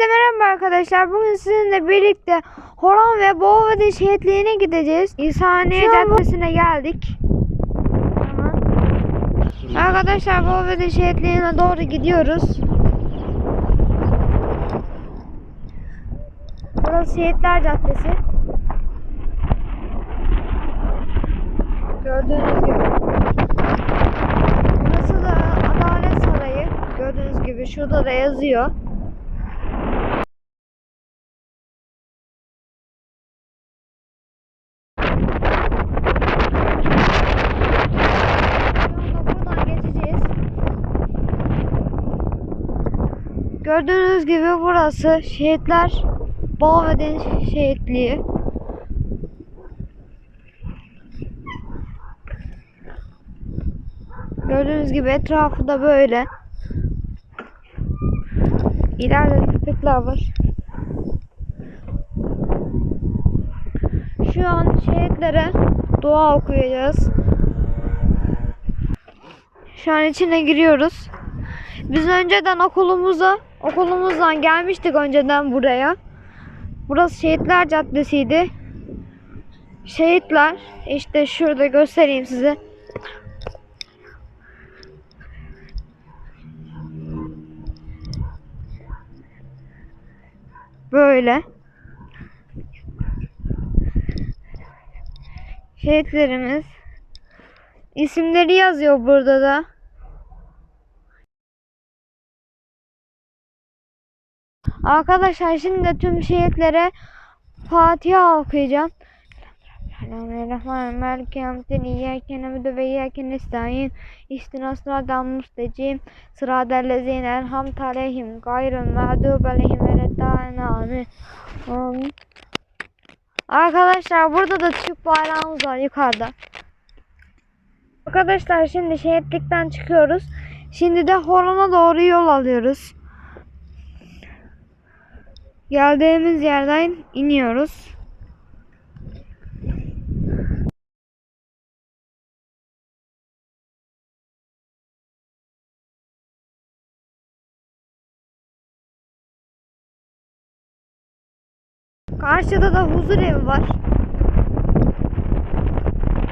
Hepinize merhaba arkadaşlar. Bugün sizinle birlikte Horon ve Boğvadi şehitliğine gideceğiz. Bu- Caddesi'ne geldik. Tamam. Arkadaşlar Boğvadi şehitliğine doğru gidiyoruz. Burası Şehitler Caddesi. Gördüğünüz gibi. Burası da Adalet Sarayı. Gördüğünüz gibi şurada da yazıyor. Sonra buradan geçeceğiz. Gördüğünüz gibi burası şehitler Boğveden şehitliği. Gördüğünüz gibi etrafı da böyle. İleride köpekler var. Şu an şehitlere dua okuyacağız. Şu an içine giriyoruz. Biz önceden okulumuza, okulumuzdan gelmiştik önceden buraya. Burası Şehitler Caddesi'ydi. Şehitler, işte şurada göstereyim size. Böyle. Şehitlerimiz. İsimleri yazıyor burada da. Arkadaşlar şimdi tüm şehitlere Fatiha okuyacağım. Bismillahirrahmanirrahim. Maliki yevmiddin. İyyâke na'budu ve iyyâke nestaîn. İhdina sıratal mustakîm. Sıratal lezîne en'amte aleyhim gayril mağdûbi aleyhim veleddâlin. Amin. Amin. Arkadaşlar burada da Türk bayrağımız var yukarıda. Arkadaşlar şimdi şehitlikten çıkıyoruz. Şimdi de Horon'a doğru yol alıyoruz. Geldiğimiz yerden iniyoruz. Karşıda da huzur evi var.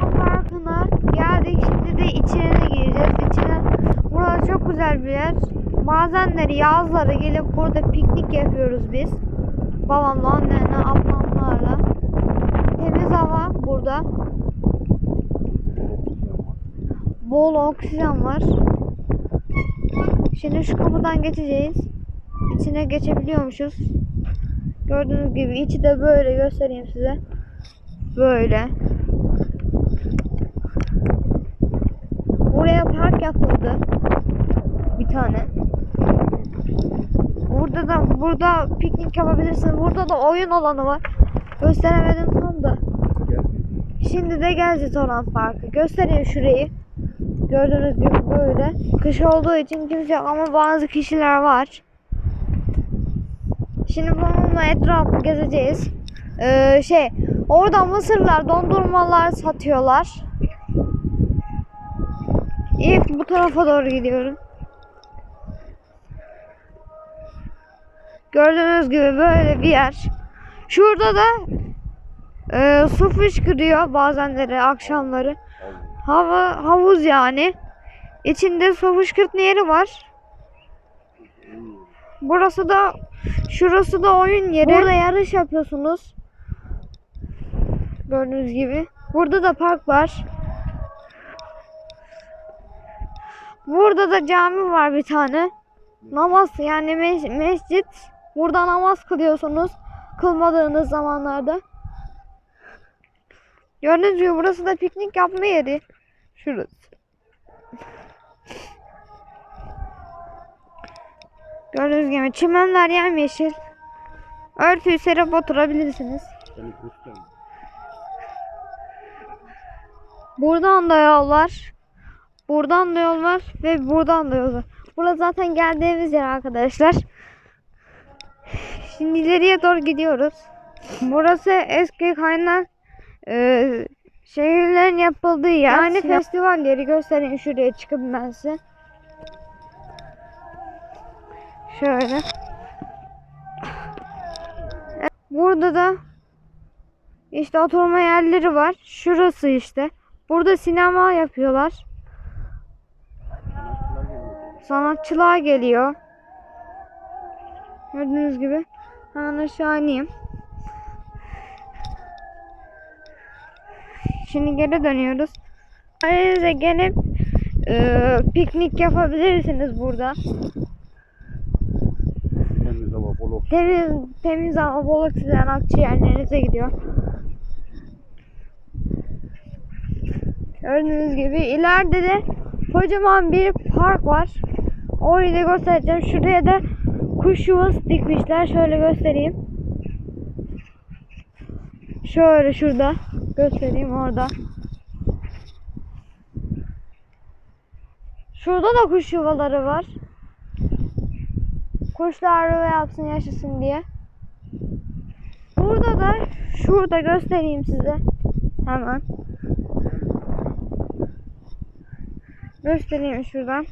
Parkına geldik. Şimdi de içine gireceğiz. İçine burası çok güzel bir yer. Bazenleri yazları gelip burada piknik yapıyoruz biz. Babamla, annemle, ablamlarla. Temiz hava burada. Bol oksijen var. Şimdi şu kapıdan geçeceğiz. İçine geçebiliyormuşuz. Gördüğünüz gibi içi de böyle göstereyim size. Böyle. Buraya park yapıldı. Bir tane. Burada da burada piknik yapabilirsin. Burada da oyun alanı var. Gösteremedim tam da. Şimdi de geleceğiz olan parkı. Göstereyim şurayı. Gördüğünüz gibi böyle. Kış olduğu için kimse yok ama bazı kişiler var. Şimdi bununla etrafı gezeceğiz. Ee, şey, orada mısırlar, dondurmalar satıyorlar. İlk bu tarafa doğru gidiyorum. Gördüğünüz gibi böyle bir yer. Şurada da e, su fışkırıyor bazenleri akşamları. Hava havuz yani. İçinde su fışkırtma yeri var. Burası da şurası da oyun yeri. Burada yarış yapıyorsunuz. Gördüğünüz gibi. Burada da park var. Burada da cami var bir tane. Namaz yani mes- mescit. Burada namaz kılıyorsunuz. Kılmadığınız zamanlarda. Gördüğünüz gibi burası da piknik yapma yeri. Şurası. Gördüğünüz gibi çimenler yemyeşil. Örtüyü serip oturabilirsiniz. Buradan da yol var. Buradan da yol var ve buradan da yol var. Burası zaten geldiğimiz yer arkadaşlar. Şimdi ileriye doğru gidiyoruz. Burası eski kaynak e, şehirlerin yapıldığı yer. Yani festival yeri göstereyim şuraya çıkıp ben size. Şöyle. Burada da işte oturma yerleri var. Şurası işte. Burada sinema yapıyorlar. Sanatçılar geliyor. Gördüğünüz gibi. Hemen aşağı ineyim. Şimdi geri dönüyoruz. Ailenize gelip e, piknik yapabilirsiniz burada. Temiz hava, bol oksijen. Temiz, temiz hava, bol oksijen akciğerlerinize gidiyor. Gördüğünüz gibi ileride de kocaman bir park var. Orayı da göstereceğim. Şuraya da kuş yuvası dikmişler. Şöyle göstereyim. Şöyle şurada. Göstereyim orada. Şurada da kuş yuvaları var. Kuşlar yuva yapsın yaşasın diye. Burada da şurada göstereyim size. Hemen. Göstereyim şuradan.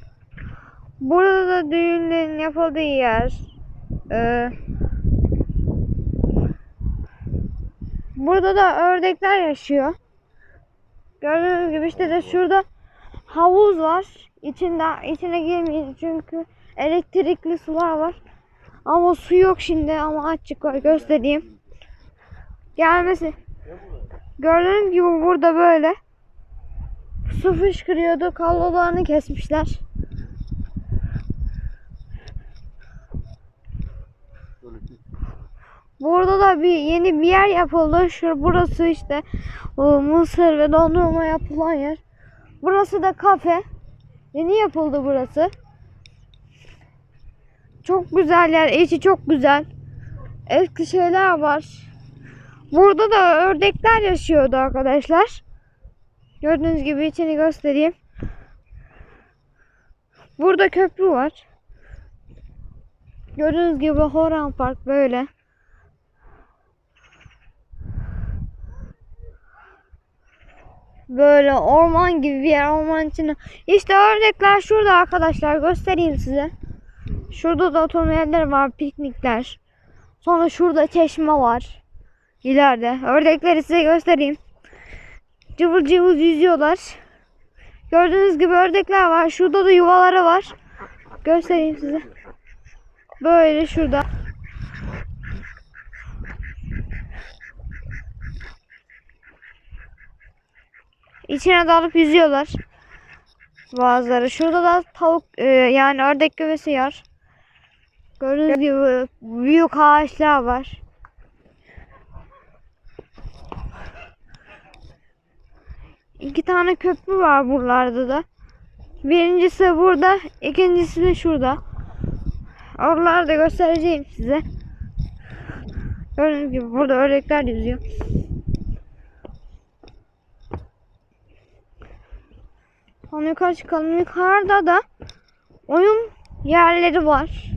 Burada da düğünlerin yapıldığı yer. Ee, burada da ördekler yaşıyor. Gördüğünüz gibi işte de şurada havuz var. İçinde içine girmeyin çünkü elektrikli sular var. Ama su yok şimdi ama açık var göstereyim. Gelmesi. Gördüğünüz gibi burada böyle su fışkırıyordu. Kablolarını kesmişler. Böyle bir- Burada da bir yeni bir yer yapıldı. Şu burası işte o mısır ve dondurma yapılan yer. Burası da kafe. Yeni yapıldı burası. Çok güzel yer. içi çok güzel. Eski şeyler var. Burada da ördekler yaşıyordu arkadaşlar. Gördüğünüz gibi içini göstereyim. Burada köprü var. Gördüğünüz gibi Horan Park böyle. Böyle orman gibi bir yer. Orman içinde. İşte ördekler şurada arkadaşlar. Göstereyim size. Şurada da oturma yerleri var. Piknikler. Sonra şurada çeşme var. İleride. Ördekleri size göstereyim. Cıvıl cıvıl yüzüyorlar. Gördüğünüz gibi ördekler var. Şurada da yuvaları var. Göstereyim size. Böyle şurada. İçine dalıp yüzüyorlar. Bazıları. Şurada da tavuk e, yani ördek güvesi var. Gördüğünüz gibi büyük ağaçlar var. İki tane köprü var buralarda da. Birincisi burada, ikincisi de şurada. Oraları da göstereceğim size. Gördüğünüz gibi burada ördekler yüzüyor. Sonra yukarı çıkalım. Yukarıda da oyun yerleri var.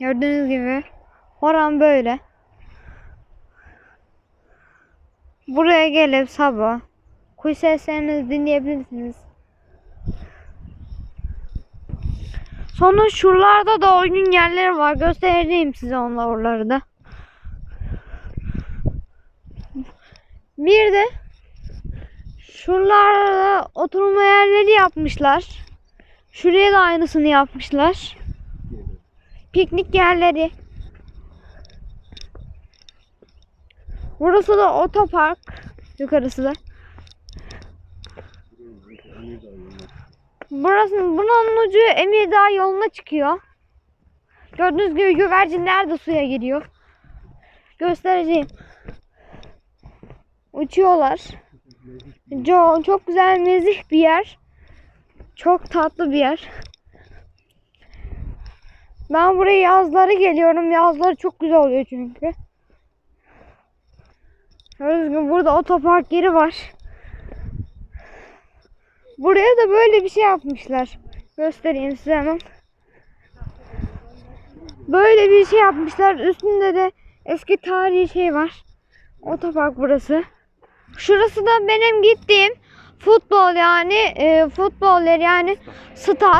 Gördüğünüz gibi oran böyle. Buraya gelip sabah kuş seslerinizi dinleyebilirsiniz. Sonra şuralarda da oyun yerleri var. Göstereceğim size onlar oraları da. Bir de şuralarda oturma yerleri yapmışlar. Şuraya da aynısını yapmışlar. Piknik yerleri. Burası da otopark. Yukarısı da. Burası, bunun ucu Emirdağ yoluna çıkıyor. Gördüğünüz gibi güvercinler de suya giriyor. Göstereceğim. Uçuyorlar. Çok, çok güzel nezih bir yer. Çok tatlı bir yer. Ben buraya yazları geliyorum. Yazları çok güzel oluyor çünkü. Gördüğünüz gibi burada otopark yeri var. Buraya da böyle bir şey yapmışlar. Göstereyim size hemen. Böyle bir şey yapmışlar. Üstünde de eski tarihi şey var. Otopark burası. Şurası da benim gittiğim futbol yani e, futbol yani stat.